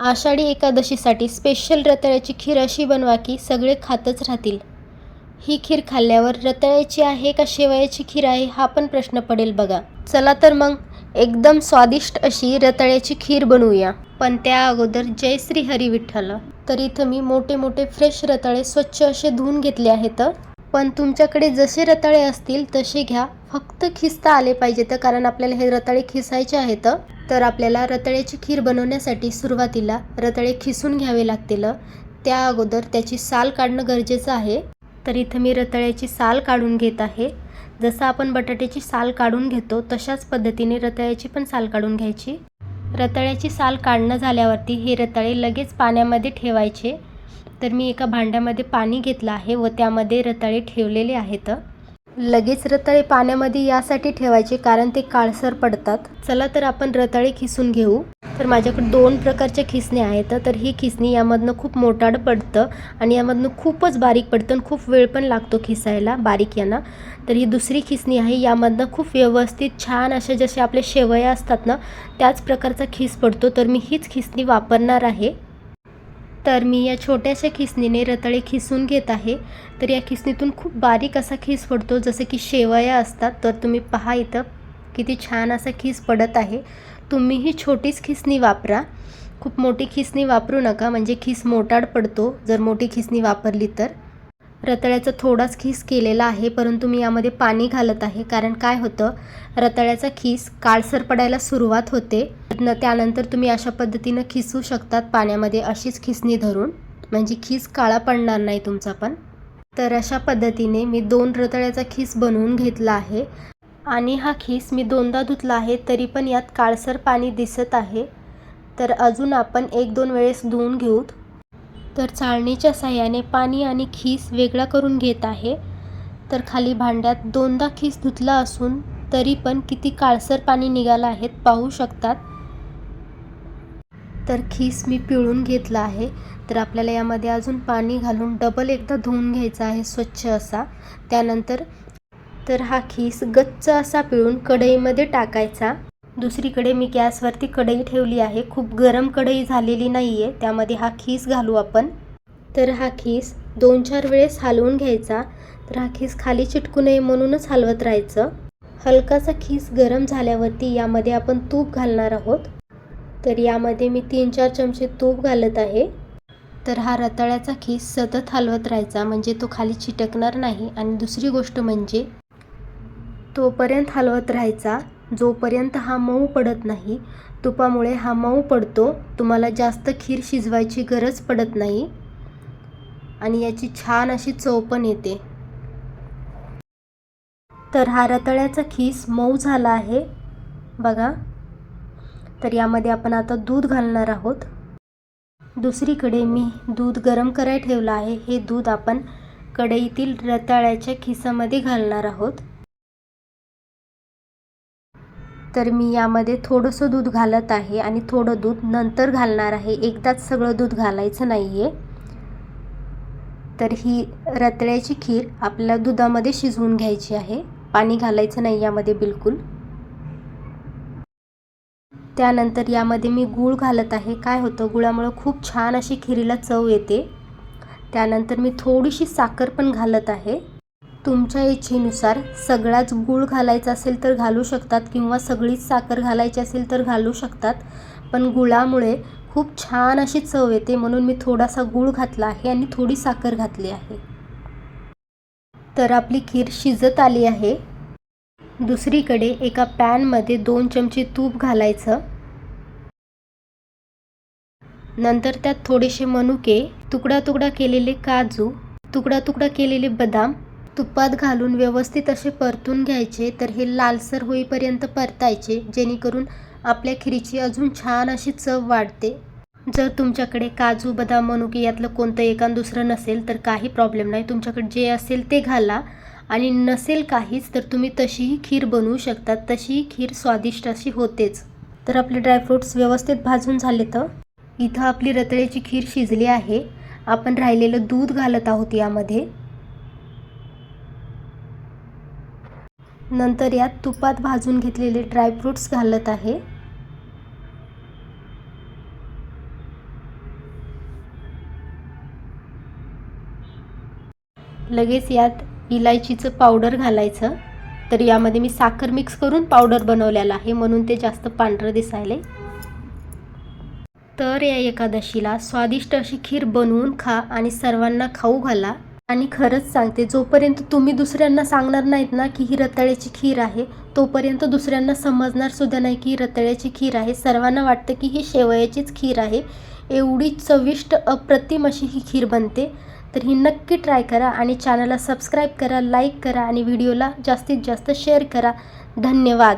Ashadhi एकादशीसाठी special रताळ्याची खीर अशी बनवा की सगळे खातच राहतील. ही खीर खाल्ल्यावर रताळ्याची आहे का शेवयाची खीर आहे हा पण प्रश्न पडेल बघा. चला तर मग एकदम स्वादिष्ट अशी रताळ्याची खीर बनवूया. पण त्या अगोदर जय श्री हरी विठ्ठल. तर इथं मी मोठे मोठे फ्रेश रताळे स्वच्छ असे धुवून घेतले आहेत. पण तुमच्याकडे जसे रताळे असतील तसे घ्या. फक्त खिसता आले पाहिजेत कारण आपल्याला हे रताळे खिसायचे आहेत. तर आपल्याला रताळ्याची खीर बनवण्यासाठी सुरुवातीला रताळे खिसून घ्यावे लागतील. त्या अगोदर त्याची साल काढणं गरजेचं आहे. तर इथं मी रताळ्याची साल काढून घेत आहे. जसं आपण बटाट्याची साल काढून घेतो तशाच पद्धतीने रताळ्याची पण साल काढून घ्यायची. रताळ्याची साल काढणं झाल्यावरती हे रताळे लगेच पाण्यामध्ये ठेवायचे. तर मी एका भांड्यामध्ये पाणी घेतलं आहे व त्यामध्ये रताळे ठेवलेले आहेत. लगेच रताळे पाण्यामध्ये यासाठी ठेवायचे कारण ते काळसर पडतात. चला तर आपण रताळे खिसून घेऊ. तर माझ्याकडे दोन प्रकारच्या खिसणी आहेत. तर ही खिसणी यामधनं खूप मोठाड पडतं आणि यामधनं खूपच बारीक पडतं आणि खूप वेळ पण लागतो खिसायला बारीक यांना. तर ही दुसरी खिसणी आहे. यामधनं खूप व्यवस्थित छान अशा जसे आपले शेवया असतात ना त्याच प्रकारचा खिस पडतो. तर मी हीच खिसणी वापरणार आहे. तर मी या छोट्याशा खिसणीने रताळे खिसून घेत आहे. तर या खिसणीतून खूप बारीक असा खिस पडतो जसं की शेवया असतात. तर तुम्ही पहा इथं किती छान असा खिस पडत आहे. तुम्हीही छोटीच खिसणी वापरा. खूप मोठी खिसणी वापरू नका म्हणजे खिस मोटाड पडतो. जर मोठी खिसणी वापरली तर. रताळ्याचा थोडाच खीस केलेला आहे परंतु मी यामध्ये पाणी घालत आहे. कारण काय होतं? रताळ्याचा खीस काळसर पडायला सुरुवात होते. न त्यानंतर तुम्ही अशा पद्धतीनं खिसू शकतात पाण्यामध्ये अशीच खिसणी धरून. म्हणजे खीस काळा पडणार नाही तुमचा पण. तर अशा पद्धतीने मी दोन रताळ्याचा खीस बनवून घेतला आहे. आणि हा खीस मी दोनदा धुतला आहे तरी पण यात काळसर पाणी दिसत आहे. तर अजून आपण एक दोन वेळेस धुवून घेऊत. तर चाळणीच्या साह्याने पाणी आणि खीस वेगळा करून घेत आहे. तर खाली भांड्यात दोनदा खीस धुतला असून तरी पण किती काळसर पाणी निघालं आहेत पाहू शकतात? तर खीस मी पिळून घेतला आहे. तर आपल्याला यामध्ये अजून पाणी घालून डबल एकदा धुवून घ्यायचा आहे स्वच्छ असा. त्यानंतर तर हा खीस गच्च असा पिळून कढईमध्ये टाकायचा. दुसरीकडे मी गॅसवरती कढई ठेवली आहे. खूप गरम कढई झालेली नाही आहे त्यामध्ये हा खीस घालू आपण. तर हा खीस दोन चार वेळेस हलवून घ्यायचा. तर हा खीस खाली चिटकू नये म्हणूनच हलवत राहायचं. हलकासा खीस गरम झाल्यावरती यामध्ये आपण तूप घालणार आहोत. तर यामध्ये मी तीन चार चमचे तूप घालत आहे. तर हा रताळ्याचा खीस सतत हलवत राहायचा. म्हणजे तो खाली चिटकणार नाही. आणि दुसरी गोष्ट म्हणजे तोपर्यंत हलवत राहायचा. जोपर्यंत हा मऊ पडत नाही तुपामुळे हा मऊ पडतो तुम्हाला जास्त खीर शिजवायची गरज पडत नाही. आणि याची छान अशी चव पण येते. तर हा रताळ्याचा खीस मऊ झाला आहे. बघा. तर यामध्ये आपण आता दूध घालणार आहोत. दुसरीकडे मी दूध गरम करायला ठेवलं आहे. हे दूध आपण कढईतील रताळ्याच्या खिसामध्ये घालणार आहोत. तर मी यामध्ये थोडंसं दूध घालत आहे आणि थोडं दूध नंतर घालणार आहे. एकदाच सगळं दूध घालायचं नाही आहे तर ही रताळ्याची खीर आपल्याला दुधामध्ये शिजवून घ्यायची आहे. पाणी घालायचं नाही यामध्ये बिलकुल. त्यानंतर यामध्ये मी गूळ घालत आहे. काय होतं? गुळामुळं खूप छान अशी खिरीला चव येते. त्यानंतर मी थोडीशी साखर पण घालत आहे. तुमच्या इच्छेनुसार सगळाच गूळ घालायचा असेल तर घालू शकतात किंवा सगळीच साखर घालायची असेल तर घालू शकतात. पण गुळामुळे खूप छान अशी चव येते म्हणून मी थोडासा गूळ घातला आहे आणि थोडी साखर घातली आहे. तर आपली खीर शिजत आली आहे. दुसरीकडे एका पॅनमध्ये दोन चमचे तूप घालायचं. नंतर त्यात थोडेसे मनुके तुकडा तुकडा केलेले काजू तुकडा तुकडा केलेले बदाम तुपात घालून व्यवस्थित असे परतून घ्यायचे तर हे लालसर होईपर्यंत परतायचे जेणेकरून आपल्या खिरीची अजून छान अशी चव वाढते. जर तुमच्याकडे काजू बदाम मनुकी यातलं कोणतं एकान दुसरं नसेल तर काही प्रॉब्लेम नाही. तुमच्याकडे जे असेल ते घाला. आणि नसेल काहीच तर तुम्ही तशीही खीर बनवू शकता. तशीही खीर स्वादिष्ट अशी होतेच. तर आपले ड्रायफ्रूट्स व्यवस्थित भाजून झाले तर? इथं आपली रताळ्याची खीर शिजली आहे. आपण राहिलेलं दूध घालत आहोत यामध्ये. नंतर यात तुपात भाजून घेतलेले ड्रायफ्रूट्स घालत आहे. लगेच यात इलायचीचं पावडर घालायचं. तर यामध्ये मी साखर मिक्स करून पावडर बनवलेला आहे म्हणून ते जास्त पांढरं दिसायले तर या एकादशीला स्वादिष्ट अशी खीर बनवून खा आणि सर्वांना खाऊ घाला. आणि खरंच सांगते जोपर्यंत तुम्ही दुसऱ्यांना सांगणार नाहीत ना की ही रताळ्याची खीर आहे तोपर्यंत दुसऱ्यांना समजणार सुद्धा नाही की ही रताळ्याची खीर आहे. सर्वांना वाटतं की ही शेवयाचीच खीर आहे. एवढी चविष्ट अप्रतिम अशी ही खीर बनते. तर ही नक्की ट्राय करा आणि चॅनलला सबस्क्राईब करा लाईक करा आणि व्हिडिओला जास्तीत जास्त शेअर करा. धन्यवाद.